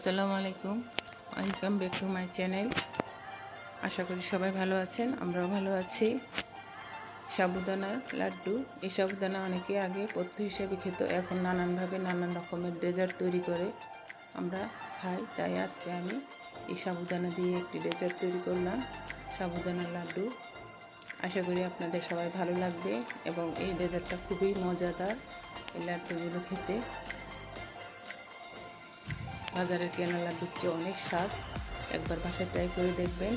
আসসালামু আলাইকুম। Welcome back to my channel. আশা করি সবাই ভালো আছেন, আমরাও ভালো আছি। সাবুদানা, লাড্ডু এই সাবুদানা অনেকে আগে পথ্য হিসেবে খেত, এখন নানানভাবে নানান রকমের ডেজার্ট তৈরি করে আমরা খাই। তাই আজকে আমি এই সাবুদানা দিয়ে একটি ডেজার্ট তৈরি করলাম সাবুদানা লাড্ডু। আশা করি আপনাদের সবাই ভালো লাগবে এবং এই ডেজার্টটা খুবই মজাদার এই লাড্ডুগুলো খেতে। বাজারের কেনা লাড্ডুর চেয়ে অনেক স্বাদ। একবার বাসায় ট্রাই করে দেখবেন।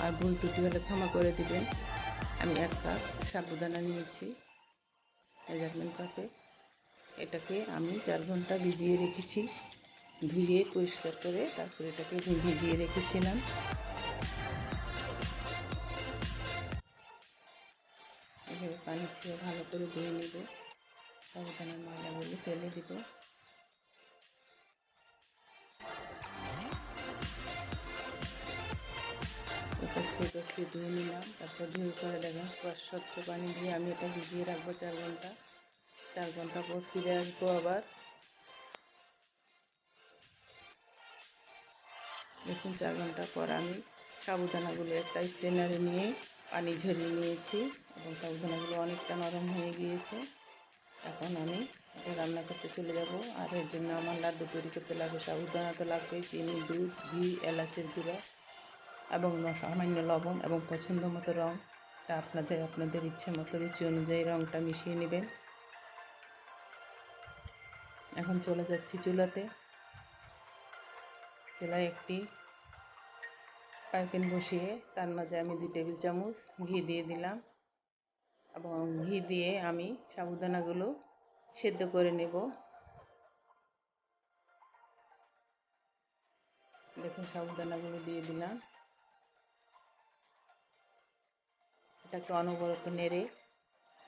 আর ভুল ত্রুটি হলে ক্ষমা করে দিবেন। আমি এক কাপ সাবুদানা নিয়েছি। মেজারমেন্ট কাপে। এটাকে আমি চার ঘণ্টা ভিজিয়ে রেখেছি। ধুয়ে, পরিষ্কার করে তারপরে এটাকে ভিজিয়ে রেখেছিলাম। এভাবে পানি ছেড়ে ভালো করে ধুয়ে নেব। সাবুদানার ময়লাগুলি ফেলে দিব। ধুয়ে নিলাম তারপর ধুয়ে করে দেখেন স্বচ্ছ পানি দিয়ে আমি এটা ভিজিয়ে রাখব চার ঘণ্টা। চার ঘণ্টা পর ফিরে আসব আবার। দেখুন, চার ঘণ্টা পর আমি সাবুদানাগুলো একটা স্টেনারে নিয়ে পানি ঝরিয়ে নিয়েছি এবং সাবুদানাগুলো অনেকটা নরম হয়ে গিয়েছে। এখন আমি রান্না করতে চলে যাব। আর এর জন্য আমার লাড্ডু তৈরি করতে লাগবে সাবুদানা তো লাগবে, চিনি, দুধ, ঘি, এলাচের গুঁড়া এবং সামান্য লবণ এবং পছন্দ মতো রঙটা আপনাদের আপনাদের ইচ্ছে মতো রুচি অনুযায়ী রঙটা মিশিয়ে নেবেন। এখন চলে যাচ্ছি চুলাতে। চুলায় একটি পাইপেন বসিয়ে তার মাঝে আমি দুই টেবিল চামচ ঘি দিয়ে দিলাম। এবং ঘি দিয়ে আমি সাবুদানাগুলো সেদ্ধ করে নেব। দেখুন, সাবুদানাগুলো দিয়ে দিলাম। এটাকে অনবরত নেড়ে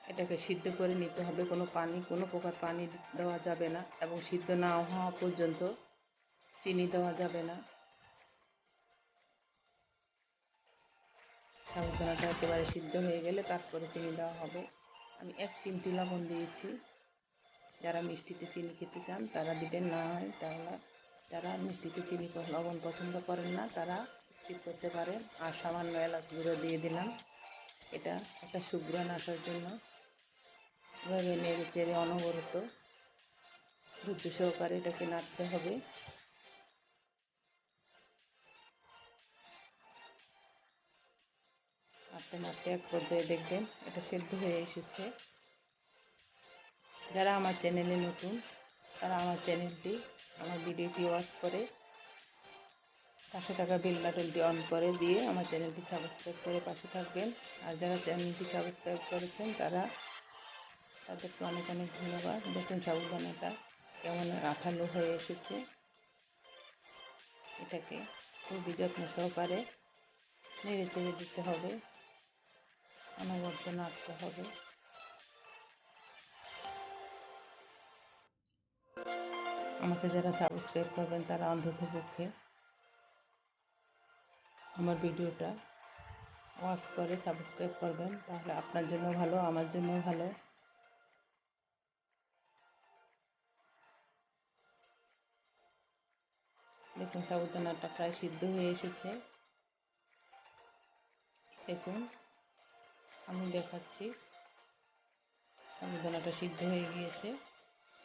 এটাকে সিদ্ধ করে নিতে হবে। কোনো পানি, কোনো প্রকার পানি দেওয়া যাবে না এবং সিদ্ধ না হওয়া পর্যন্ত চিনি দেওয়া যাবে না। সাবুদানাটা একেবারে সিদ্ধ হয়ে গেলে তারপরে চিনি দেওয়া হবে। আমি এক চিমটি লবণ দিয়েছি। যারা মিষ্টিতে চিনি খেতে চান, তারা দিবেন না হয়। তাহলে যারা মিষ্টিতে চিনি লবণ পছন্দ করেন না, তারা স্কিপ করতে পারেন। আর সামান্য এলাচ গুঁড়ো দিয়ে দিলাম। এটা একটা সুগ্রান আসার জন্য। এভাবে নেড়ে চেড়ে অনবরত ধৈর্য সহকারে এটাকে নাড়তে হবে। নাড়তে নাড়তে এক পর্যায়ে দেখবেন এটা সেদ্ধ হয়ে এসেছে। যারা আমার চ্যানেলে নতুন, তারা আমার চ্যানেলটি, আমার ভিডিওটি ওয়াচ করে, পাশে থাকা বেল বাটনটি অন করে দিয়ে আমার চ্যানেলটি সাবস্ক্রাইব করে পাশে থাকবেন। আর যারা চ্যানেলটি সাবস্ক্রাইব করেছেন, তারা তাদেরকে অনেক অনেক ধন্যবাদ। দেখুন সাবুদানাটা কেমন আঠালো হয়ে এসেছে। এটাকে খুবই যত্ন সহকারে নেড়ে চেড়ে দিতে হবে। অনবদ্য নাড়তে হবে। আমাকে যারা সাবস্ক্রাইব করবেন তারা অন্তত পক্ষে আমার ভিডিওটা ওয়াচ করে সাবস্ক্রাইব করবেন, তাহলে আপনার জন্য ভালো, আমার জন্য ভালো। দেখুন, সাবুদানাটা প্রায় সিদ্ধ হয়ে এসেছে। দেখুন। আমি দেখাচ্ছি। সাবুদানাটা সিদ্ধ হয়ে গিয়েছে।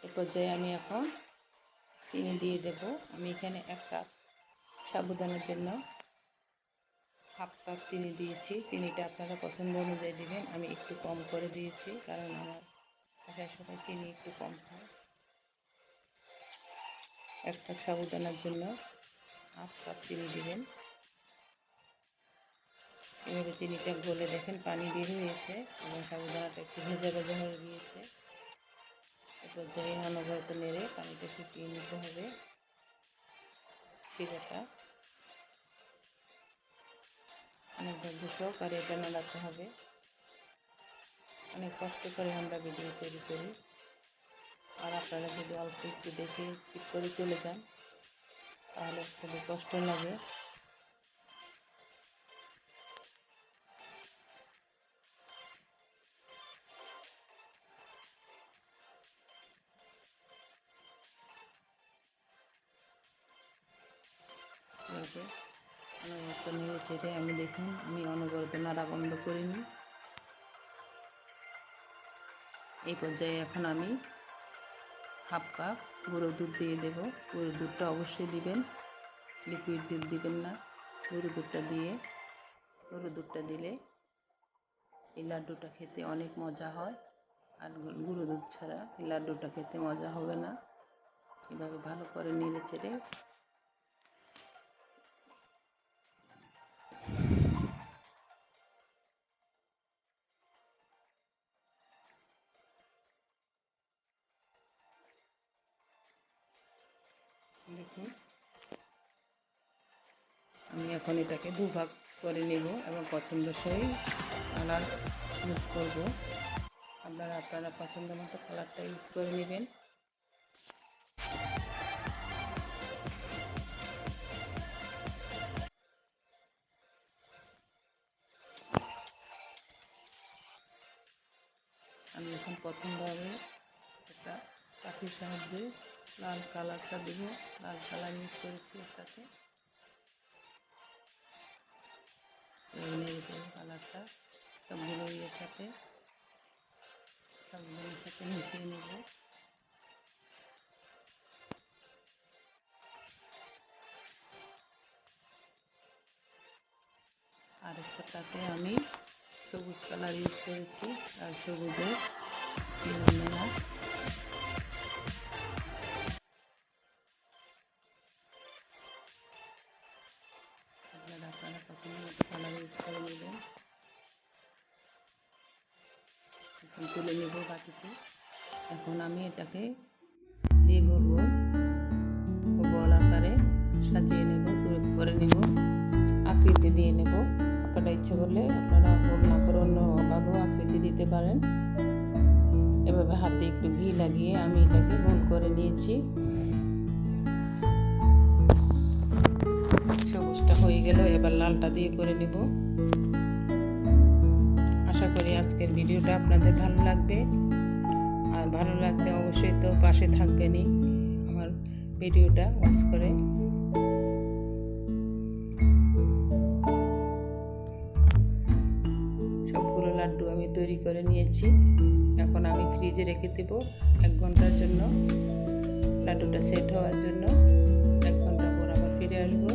এ পর্যায়ে আমি এখন চিনি দিয়ে দেব। আমি এখানে এক কাপ সাবুদানার জন্য হাফ কাপ চিনি দিয়েছি। চিনিটা আপনারা পছন্দ অনুযায়ী দেবেন। আমি একটু কম করে দিয়েছি, কারণ আমার বাসায় সবাই চিনি একটু কম খায়। এক কাপ সাবুদানার জন্য হাফ কাপ চিনি দিবেন। এভাবে চিনিটা গলে দেখেন, পানি বের হয়েছে এবং সাবুদানাটা একটু ভেজা ভেজা হয়ে গিয়েছে। এ পর্যায়ে অনবরত নেড়ে পানিটা শুকিয়ে নিতে হবে শিরাটা। অনেক ধৈর্য সহকারে এটা নাড়াতে হবে। অনেক কষ্ট করে আমরা ভিডিও তৈরি করি। আর আপনারা যদি অল্প একটু দেখে স্কিপ করে চলে যান, তাহলে খুবই কষ্ট লাগে। এটাকে অনবরত নেড়ে চেড়ে আমি দেখুন, আমি অনবরত নাড়া বন্ধ করিনি। এই পর্যায়ে এখন আমি হাফ কাপ গুঁড়ো দুধ দিয়ে দেব। গুঁড়ো দুধটা অবশ্যই দিবেন লিকুইড দুধ দিবেন না। গরু দুধটা দিয়ে গরু দুধটা দিলে এই লাড্ডুটা খেতে অনেক মজা হয়। আর গুঁড়ো দুধ ছাড়া এই লাড্ডুটা খেতে মজা হবে না। এভাবে ভালো করে নেড়ে চেড়ে আমি এখন এটাকে দুভাগ করে নেব এবং পছন্দসই কালার ইউজ করব। আপনারা আপনারা পছন্দ মতো কালারটা ইউজ করে নেবেন। আমি এখন প্রথমভাবে একটা কাঠির সাহায্যে লাল কালারটা দেব। লাল কালার ইউজ করেছি এটাতে। কালারটা সবগুলো ইয়ের সাথে সবগুলোর সাথে মিশিয়ে নেব। আর একটাতে আমি সবুজ কালার ইউজ করেছি, আর সবুজের আপনারা পছন্দ মতো কালার ইউজ করে নেবেন এখন তুলে নেব বাটিতে এখন আমি এটাকে দিয়ে গোল বল আকারে সাজিয়ে নেব করে নেব আকৃতি দিয়ে নেব আপনারা ইচ্ছে করলে আপনারা গোল না করে অন্যভাবেও আকৃতি দিতে পারেন এভাবে হাতে একটু ঘি লাগিয়ে আমি এটাকে গোল করে নিয়েছি হয়ে গেল, এবার লালটা দিয়ে করে নেব। আশা করি আজকের ভিডিওটা আপনাদের ভালো লাগবে। আর ভালো লাগলে অবশ্যই তো পাশে থাকবেনই আমার ভিডিওটা ওয়াচ করে। সবগুলো লাড্ডু আমি তৈরি করে নিয়েছি। এখন আমি ফ্রিজে রেখে দেব এক ঘণ্টার জন্য। লাড্ডুটা সেট হওয়ার জন্য এক ঘণ্টা পর আবার ফিরে আসব।